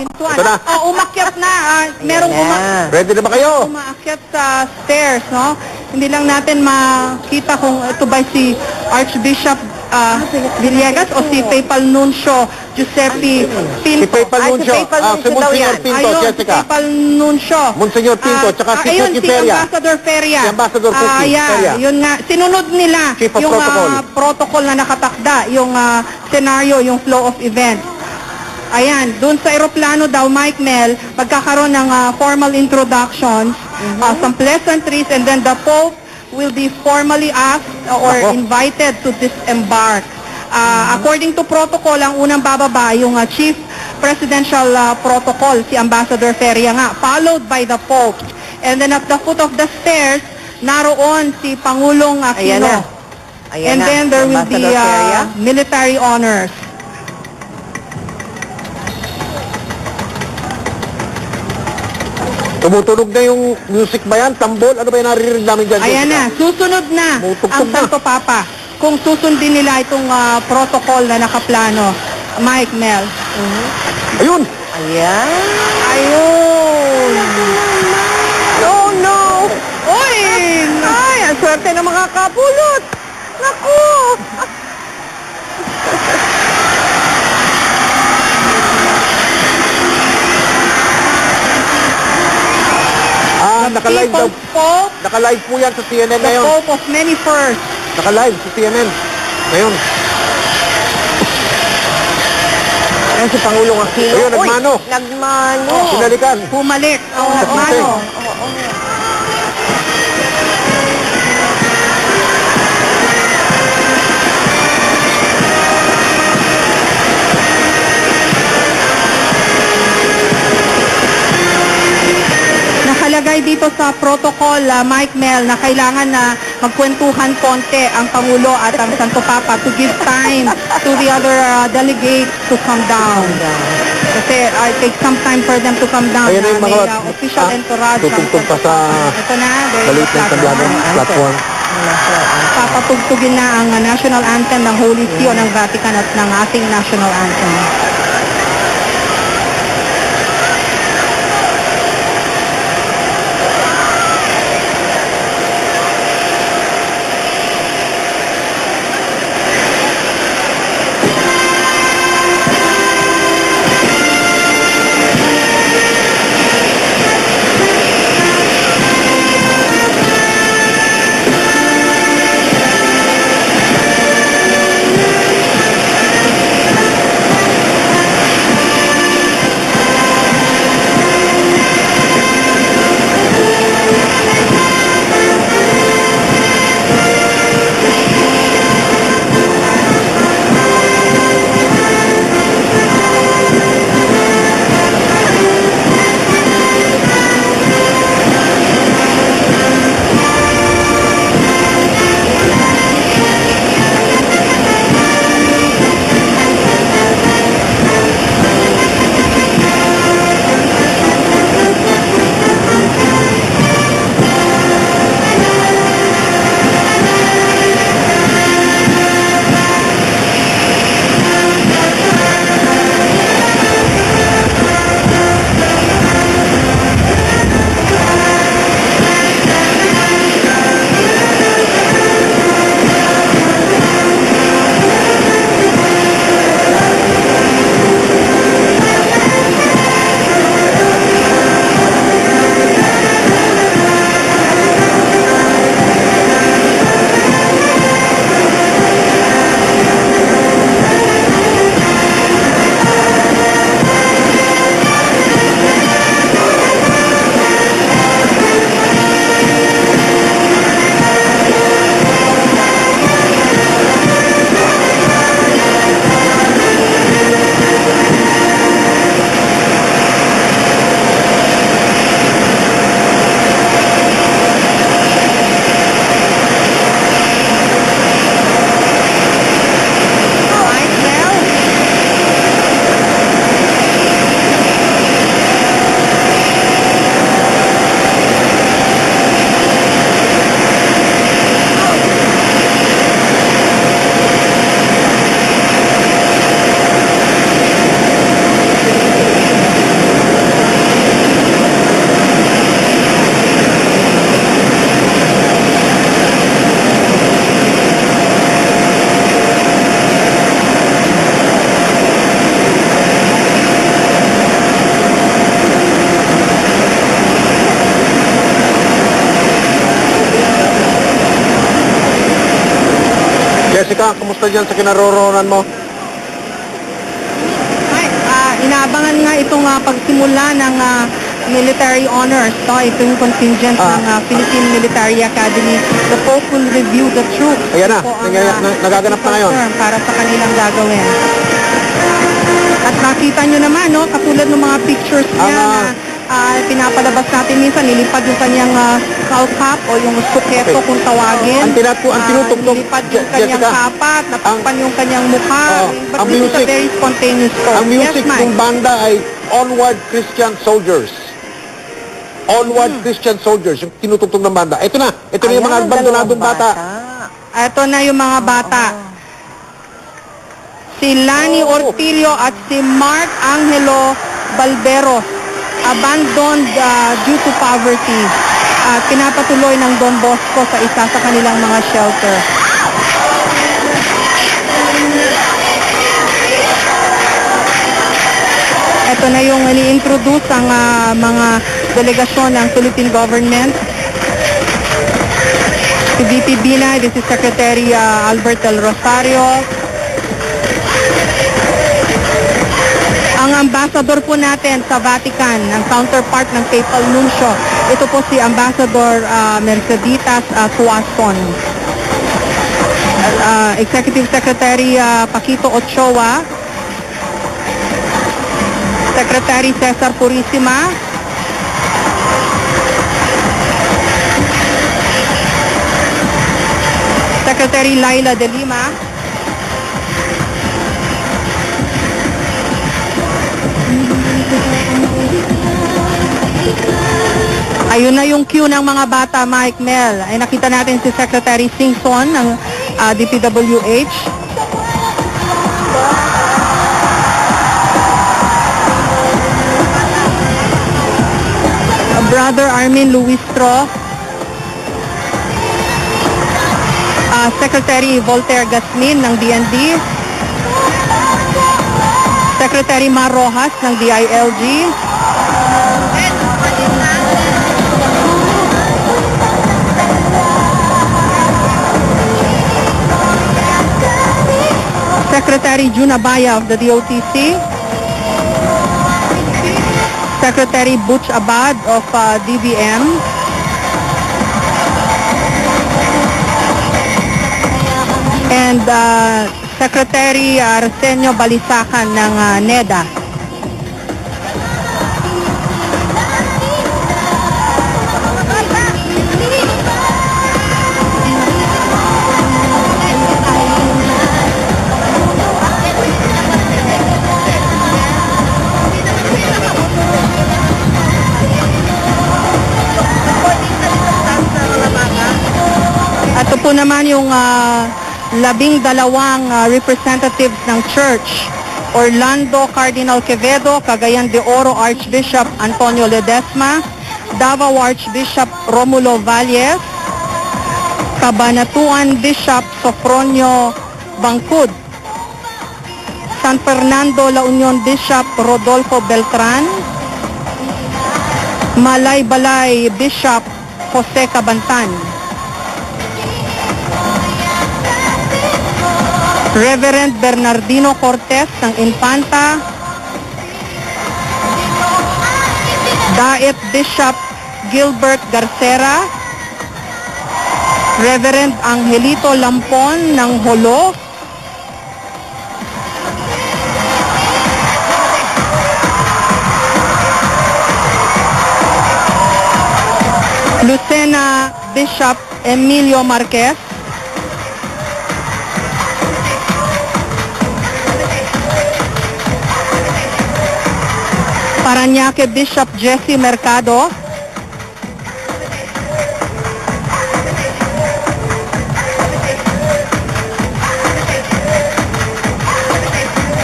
pintuan. Ito na. Oh, umakyat na. Ah, merong uma. Ready na ba kayo? umaakyat sa stairs, no? Hindi lang natin makita kung ito ba si Archbishop ah, Villegas o si Papal Nuncio Giuseppe Pinto. Si Papal Ay, si Nuncio. Papal Ah, si Nuncio daw Monsignor yan. Pinto, Ayun, si Jessica. Papal Nuncio. Monsignor Pinto, Ah, tsaka si ah, ayun, Cookie Feria. Ambassador Feria. Si Ambassador Cookie Ah, yeah, Feria. Yun nga, sinunod nila Chief of yung ah, Protocol. protocol na nakatakda, yung ah, scenario, yung flow of events. Ayan, doon sa eroplano daw, Mike Mel, magkakaroon ng ah, formal introductions, ah, some pleasantries, and then the Pope will be formally asked or Ako. invited to disembark. Ah, According to protocol, ang unang bababa yung ah, Chief Presidential ah, Protocol, si Ambassador Feria nga, followed by the Pope. And then at the foot of the stairs, naroon si Pangulong Ayan Aquino. na. Ayan And na. then there will be Feria. ah, military honors. Tumutunog na yung music ba yan? Tambol? Ano ba yung naririnig namin dyan? Ayan na, susunod na Tumutugtog ang na. Santo Papa. Kung susundin nila itong ah, protocol na nakaplano, Mike Mel. Ayun! Ayan. Ayun! Oh, no. Uy! Ay, ang swerte ng mga kapulot. Naku. The naka-live daw. Pope, Naka-live po yan sa CNN the ngayon. Pope of many firsts. Naka-live sa CNN. Ngayon. Ayan si Pangulong Aquino. Ayun, nagmano. Nagmano. Sinalikan. Bumalik. Oo, Oh, nagmano. oo, oo. Nakalagay dito sa protocol, ah, Mike Mel, na kailangan na magkwentuhan konti ang Pangulo at ang Santo Papa to give time to the other ah, delegates to come down. Kasi uh, it takes some time for them to come down. Ayan na yung mga ah, official ah, entourage. tutugtog pa sa. Ito na, the ng tablado. platform. Papatugtugin na ang national anthem ng Holy See ng Vatican at ng ating national anthem. Jessica, kumusta dyan sa kinaroroonan mo? Ay, ah, inaabangan nga itong ah, pagsimula ng ah, military honors. No? Ito yung contingent Ah. ng ah, Philippine Military Academy. The Pope will review the troops. Ayan na, Ito ang, ah, na- nagaganap na ngayon. Para sa kanilang gagawin. At nakita nyo naman, no, katulad ng mga pictures niya Ang, na ah, pinapalabas natin minsan, nilipad yung kanyang uh, cap o yung suketo Okay. kung tawagin. Ang tinatu- ang Ah, tinutugtog, nilipad yung kanyang Jessica, kapa, at natakpan yung kanyang mukha. Oo, But ang this is a very spontaneous pose. Ang music yes, ng banda ay Onward Christian Soldiers. Onward Hmm. Christian Soldiers, yung tinutugtog ng banda. Ito na, ito na yung mga abandonadong dalawang bata. Ito na yung mga bata. Si Lani Oh. Ortilio at si Mark Angelo Balberos abandoned uh, due to poverty. At pinapatuloy ng Don Bosco sa isa sa kanilang mga shelter. Ito na yung ni-introduce ang ah, mga delegasyon ng Philippine government si VP Binay, this is Secretary uh, Albert Del Rosario. Ambassador po natin sa Vatican, ang counterpart ng Papal Nuncio, ito po si Ambassador uh, Merceditas uh, Tuason. Uh, Executive Secretary uh, Paquito Ochoa, Secretary Cesar Purisima, Secretary Laila De Lima. Ayun na yung queue ng mga bata, Mike Mel. Ay nakita natin si Secretary Singson ng ah, DPWH. Brother Armin Luistro. Ah, Secretary Voltaire Gasmin ng DND. Secretary Mar Rojas ng DILG. Secretary June Abaya of the DOTC. Secretary Butch Abad of uh, DBM. And uh, Secretary Arsenio Balisacan ng uh, NEDA. Naman yung ah, labing dalawang ah, representatives ng church. Orlando Cardinal Quevedo, Cagayan de Oro Archbishop Antonio Ledesma, Davao Archbishop Romulo Valles, Cabanatuan Bishop Sofronio Bangkud, San Fernando La Union Bishop Rodolfo Beltran, Malay Balay Bishop Jose Cabantan, Reverend Bernardino Cortez ng Infanta, Daet Bishop Gilbert Garcera, Reverend Angelito Lampon ng Holo, Lucena Bishop Emilio Marquez, Paranaque Bishop Jesse Mercado,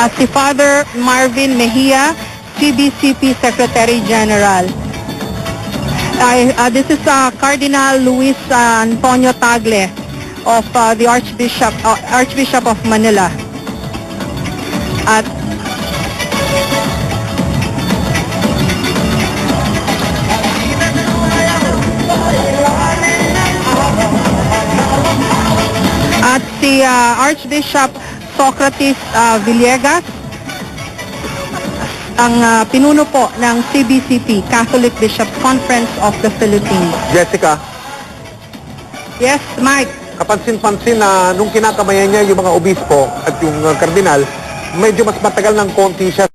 at si Father Marvin Mejia, CBCP Secretary General. I, uh, this is uh, Cardinal Luis uh, Antonio Tagle of uh, the Archbishop uh, Archbishop of Manila. At at si ah, Archbishop Socrates ah, Villegas, ang ah, pinuno po ng CBCP, Catholic Bishop Conference of the Philippines. Jessica, Yes, Mike. kapansin-pansin na nung kinakamayan niya yung mga obispo at yung uh, kardinal, medyo mas matagal ng konti siya